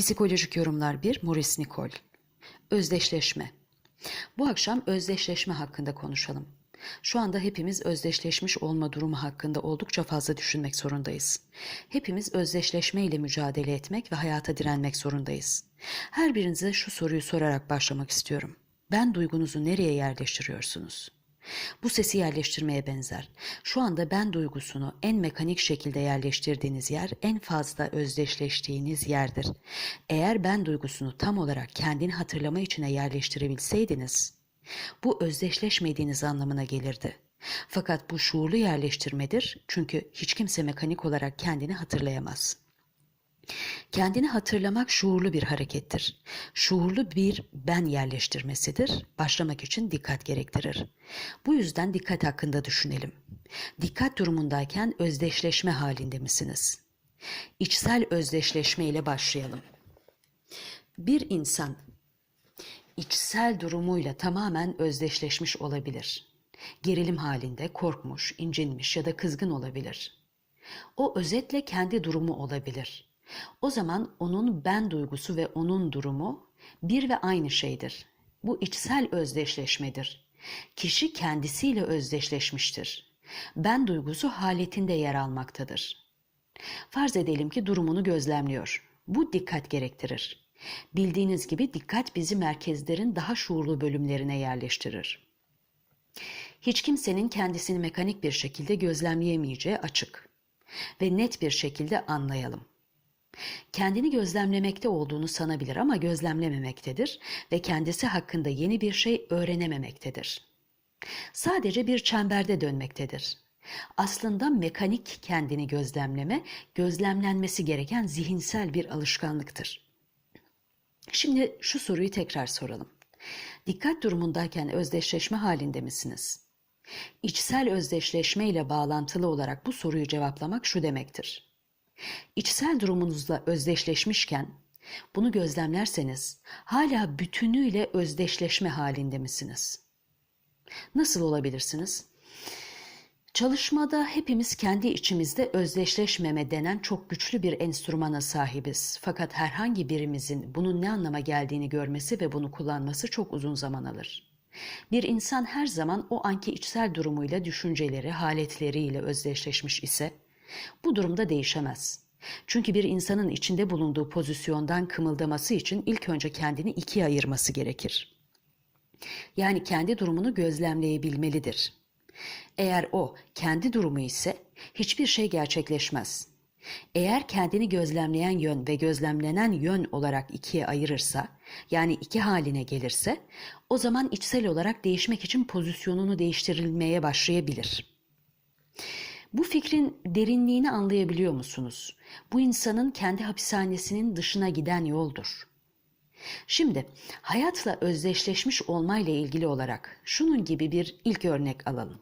Psikolojik Yorumlar 1 Maurice Nicole Özdeşleşme Bu akşam özdeşleşme hakkında konuşalım. Şu anda hepimiz özdeşleşmiş olma durumu hakkında oldukça fazla düşünmek zorundayız. Hepimiz özdeşleşme ile mücadele etmek ve hayata direnmek zorundayız. Her birinize şu soruyu sorarak başlamak istiyorum. Ben duygunuzu nereye yerleştiriyorsunuz? Bu sesi yerleştirmeye benzer. Şu anda ben duygusunu en mekanik şekilde yerleştirdiğiniz yer en fazla özdeşleştiğiniz yerdir. Eğer ben duygusunu tam olarak kendini hatırlama içine yerleştirebilseydiniz, bu özdeşleşmediğiniz anlamına gelirdi. Fakat bu şuurlu yerleştirmedir çünkü hiç kimse mekanik olarak kendini hatırlayamaz. Kendini hatırlamak şuurlu bir harekettir. Şuurlu bir ben yerleştirmesidir. Başlamak için dikkat gerektirir. Bu yüzden dikkat hakkında düşünelim. Dikkat durumundayken özdeşleşme halinde misiniz? İçsel özdeşleşme ile başlayalım. Bir insan içsel durumuyla tamamen özdeşleşmiş olabilir. Gerilim halinde korkmuş, incinmiş ya da kızgın olabilir. O özetle kendi durumu olabilir. O zaman onun ben duygusu ve onun durumu bir ve aynı şeydir. Bu içsel özdeşleşmedir. Kişi kendisiyle özdeşleşmiştir. Ben duygusu haletinde yer almaktadır. Farz edelim ki durumunu gözlemliyor. Bu dikkat gerektirir. Bildiğiniz gibi dikkat bizi merkezlerin daha şuurlu bölümlerine yerleştirir. Hiç kimsenin kendisini mekanik bir şekilde gözlemleyemeyeceği açık ve net bir şekilde anlayalım. Kendini gözlemlemekte olduğunu sanabilir ama gözlemlememektedir ve kendisi hakkında yeni bir şey öğrenememektedir. Sadece bir çemberde dönmektedir. Aslında mekanik kendini gözlemleme, gözlemlenmesi gereken zihinsel bir alışkanlıktır. Şimdi şu soruyu tekrar soralım. Dikkat durumundayken özdeşleşme halinde misiniz? İçsel özdeşleşme ile bağlantılı olarak bu soruyu cevaplamak şu demektir. İçsel durumunuzla özdeşleşmişken bunu gözlemlerseniz hala bütünüyle özdeşleşme halinde misiniz? Nasıl olabilirsiniz? Çalışmada hepimiz kendi içimizde özdeşleşmeme denen çok güçlü bir enstrümana sahibiz. Fakat herhangi birimizin bunun ne anlama geldiğini görmesi ve bunu kullanması çok uzun zaman alır. Bir insan her zaman o anki içsel durumuyla, düşünceleri, haletleriyle özdeşleşmiş ise bu durumda değişemez. Çünkü bir insanın içinde bulunduğu pozisyondan kımıldaması için ilk önce kendini ikiye ayırması gerekir. Yani kendi durumunu gözlemleyebilmelidir. Eğer o kendi durumu ise hiçbir şey gerçekleşmez. Eğer kendini gözlemleyen yön ve gözlemlenen yön olarak ikiye ayırırsa, yani iki haline gelirse, o zaman içsel olarak değişmek için pozisyonunu değiştirilmeye başlayabilir. Bu fikrin derinliğini anlayabiliyor musunuz? Bu insanın kendi hapishanesinin dışına giden yoldur. Şimdi hayatla özdeşleşmiş olmayla ilgili olarak şunun gibi bir ilk örnek alalım.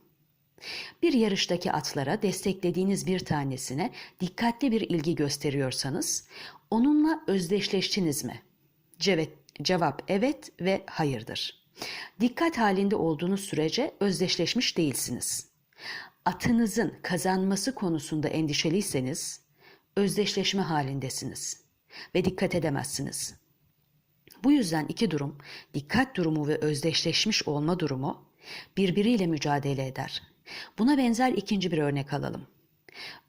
Bir yarıştaki atlara desteklediğiniz bir tanesine dikkatli bir ilgi gösteriyorsanız onunla özdeşleştiniz mi? Cevet, cevap evet ve hayırdır. Dikkat halinde olduğunuz sürece özdeşleşmiş değilsiniz. Atınızın kazanması konusunda endişeliyseniz özdeşleşme halindesiniz ve dikkat edemezsiniz. Bu yüzden iki durum, dikkat durumu ve özdeşleşmiş olma durumu birbiriyle mücadele eder. Buna benzer ikinci bir örnek alalım.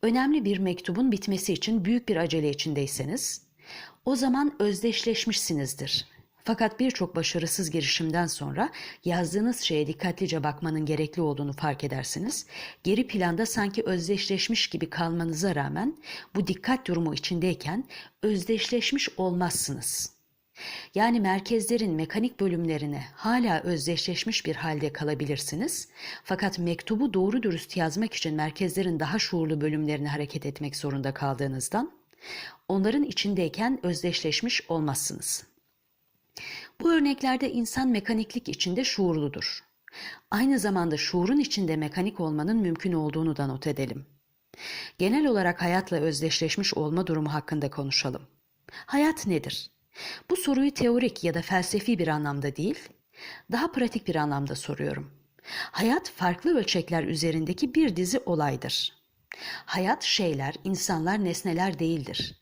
Önemli bir mektubun bitmesi için büyük bir acele içindeyseniz, o zaman özdeşleşmişsinizdir. Fakat birçok başarısız girişimden sonra yazdığınız şeye dikkatlice bakmanın gerekli olduğunu fark edersiniz. Geri planda sanki özdeşleşmiş gibi kalmanıza rağmen bu dikkat durumu içindeyken özdeşleşmiş olmazsınız.'' Yani merkezlerin mekanik bölümlerine hala özdeşleşmiş bir halde kalabilirsiniz. Fakat mektubu doğru dürüst yazmak için merkezlerin daha şuurlu bölümlerine hareket etmek zorunda kaldığınızdan onların içindeyken özdeşleşmiş olmazsınız. Bu örneklerde insan mekaniklik içinde şuurludur. Aynı zamanda şuurun içinde mekanik olmanın mümkün olduğunu da not edelim. Genel olarak hayatla özdeşleşmiş olma durumu hakkında konuşalım. Hayat nedir? Bu soruyu teorik ya da felsefi bir anlamda değil, daha pratik bir anlamda soruyorum. Hayat farklı ölçekler üzerindeki bir dizi olaydır. Hayat şeyler, insanlar, nesneler değildir.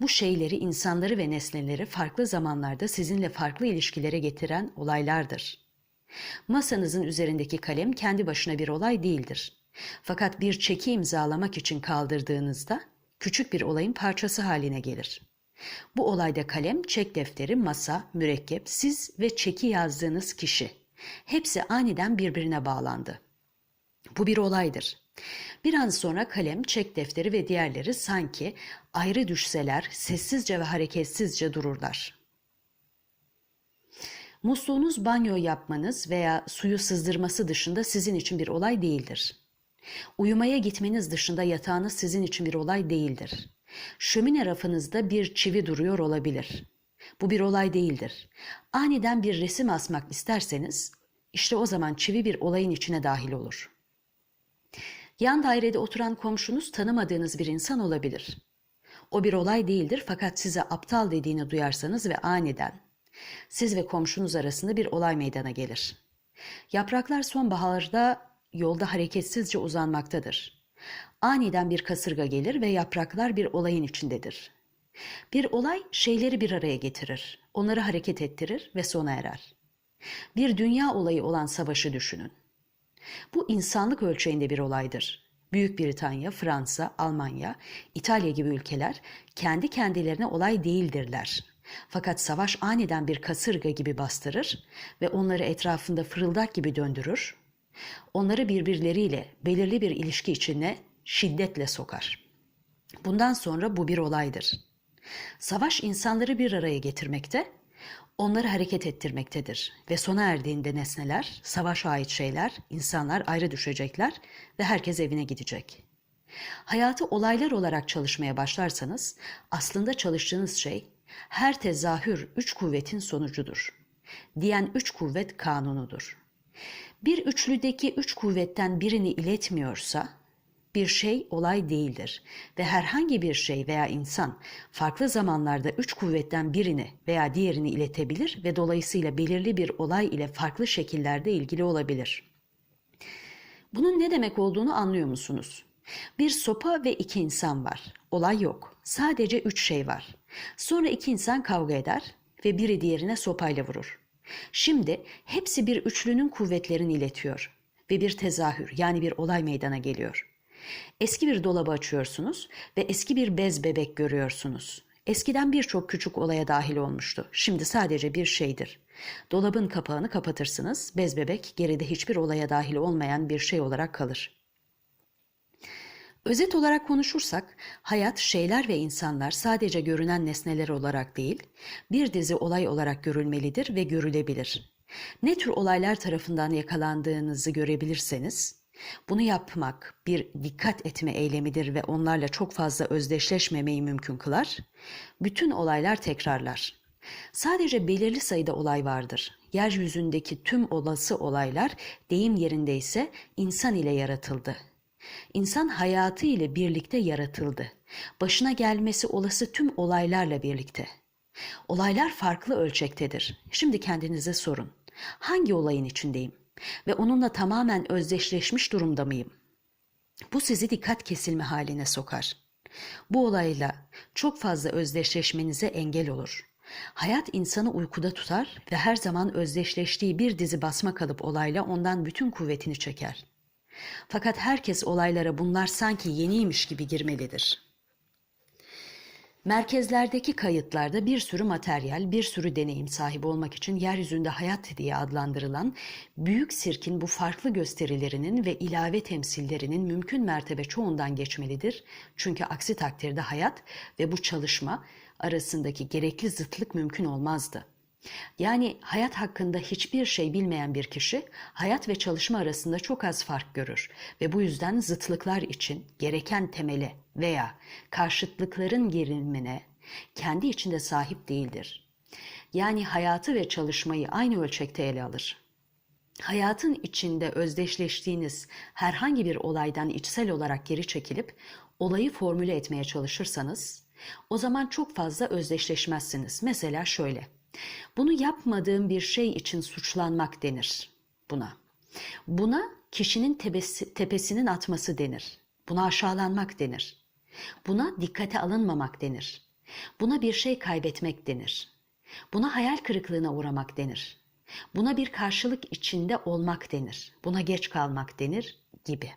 Bu şeyleri, insanları ve nesneleri farklı zamanlarda sizinle farklı ilişkilere getiren olaylardır. Masanızın üzerindeki kalem kendi başına bir olay değildir. Fakat bir çeki imzalamak için kaldırdığınızda küçük bir olayın parçası haline gelir. Bu olayda kalem, çek defteri, masa, mürekkep, siz ve çeki yazdığınız kişi. Hepsi aniden birbirine bağlandı. Bu bir olaydır. Bir an sonra kalem, çek defteri ve diğerleri sanki ayrı düşseler sessizce ve hareketsizce dururlar. Musluğunuz banyo yapmanız veya suyu sızdırması dışında sizin için bir olay değildir. Uyumaya gitmeniz dışında yatağınız sizin için bir olay değildir. Şömine rafınızda bir çivi duruyor olabilir. Bu bir olay değildir. Aniden bir resim asmak isterseniz işte o zaman çivi bir olayın içine dahil olur. Yan dairede oturan komşunuz tanımadığınız bir insan olabilir. O bir olay değildir fakat size aptal dediğini duyarsanız ve aniden siz ve komşunuz arasında bir olay meydana gelir. Yapraklar sonbaharda yolda hareketsizce uzanmaktadır. Aniden bir kasırga gelir ve yapraklar bir olayın içindedir. Bir olay şeyleri bir araya getirir, onları hareket ettirir ve sona erer. Bir dünya olayı olan savaşı düşünün. Bu insanlık ölçeğinde bir olaydır. Büyük Britanya, Fransa, Almanya, İtalya gibi ülkeler kendi kendilerine olay değildirler. Fakat savaş aniden bir kasırga gibi bastırır ve onları etrafında fırıldak gibi döndürür. Onları birbirleriyle belirli bir ilişki içine şiddetle sokar. Bundan sonra bu bir olaydır. Savaş insanları bir araya getirmekte, onları hareket ettirmektedir ve sona erdiğinde nesneler, savaşa ait şeyler, insanlar ayrı düşecekler ve herkes evine gidecek. Hayatı olaylar olarak çalışmaya başlarsanız aslında çalıştığınız şey her tezahür üç kuvvetin sonucudur. Diyen üç kuvvet kanunudur. Bir üçlüdeki üç kuvvetten birini iletmiyorsa bir şey olay değildir ve herhangi bir şey veya insan farklı zamanlarda üç kuvvetten birini veya diğerini iletebilir ve dolayısıyla belirli bir olay ile farklı şekillerde ilgili olabilir. Bunun ne demek olduğunu anlıyor musunuz? Bir sopa ve iki insan var. Olay yok. Sadece üç şey var. Sonra iki insan kavga eder ve biri diğerine sopayla vurur. Şimdi hepsi bir üçlünün kuvvetlerini iletiyor ve bir tezahür yani bir olay meydana geliyor. Eski bir dolabı açıyorsunuz ve eski bir bez bebek görüyorsunuz. Eskiden birçok küçük olaya dahil olmuştu. Şimdi sadece bir şeydir. Dolabın kapağını kapatırsınız, bez bebek geride hiçbir olaya dahil olmayan bir şey olarak kalır. Özet olarak konuşursak, hayat, şeyler ve insanlar sadece görünen nesneler olarak değil, bir dizi olay olarak görülmelidir ve görülebilir. Ne tür olaylar tarafından yakalandığınızı görebilirseniz, bunu yapmak bir dikkat etme eylemidir ve onlarla çok fazla özdeşleşmemeyi mümkün kılar. Bütün olaylar tekrarlar. Sadece belirli sayıda olay vardır. Yeryüzündeki tüm olası olaylar deyim yerinde ise insan ile yaratıldı. İnsan hayatı ile birlikte yaratıldı. Başına gelmesi olası tüm olaylarla birlikte. Olaylar farklı ölçektedir. Şimdi kendinize sorun. Hangi olayın içindeyim? Ve onunla tamamen özdeşleşmiş durumda mıyım? Bu sizi dikkat kesilme haline sokar. Bu olayla çok fazla özdeşleşmenize engel olur. Hayat insanı uykuda tutar ve her zaman özdeşleştiği bir dizi basma kalıp olayla ondan bütün kuvvetini çeker.'' Fakat herkes olaylara bunlar sanki yeniymiş gibi girmelidir. Merkezlerdeki kayıtlarda bir sürü materyal, bir sürü deneyim sahibi olmak için yeryüzünde hayat diye adlandırılan büyük sirkin bu farklı gösterilerinin ve ilave temsillerinin mümkün mertebe çoğundan geçmelidir. Çünkü aksi takdirde hayat ve bu çalışma arasındaki gerekli zıtlık mümkün olmazdı. Yani hayat hakkında hiçbir şey bilmeyen bir kişi hayat ve çalışma arasında çok az fark görür ve bu yüzden zıtlıklar için gereken temele veya karşıtlıkların gerilimine kendi içinde sahip değildir. Yani hayatı ve çalışmayı aynı ölçekte ele alır. Hayatın içinde özdeşleştiğiniz herhangi bir olaydan içsel olarak geri çekilip olayı formüle etmeye çalışırsanız o zaman çok fazla özdeşleşmezsiniz. Mesela şöyle. Bunu yapmadığım bir şey için suçlanmak denir buna. Buna kişinin tepesi, tepesinin atması denir. Buna aşağılanmak denir. Buna dikkate alınmamak denir. Buna bir şey kaybetmek denir. Buna hayal kırıklığına uğramak denir. Buna bir karşılık içinde olmak denir. Buna geç kalmak denir gibi.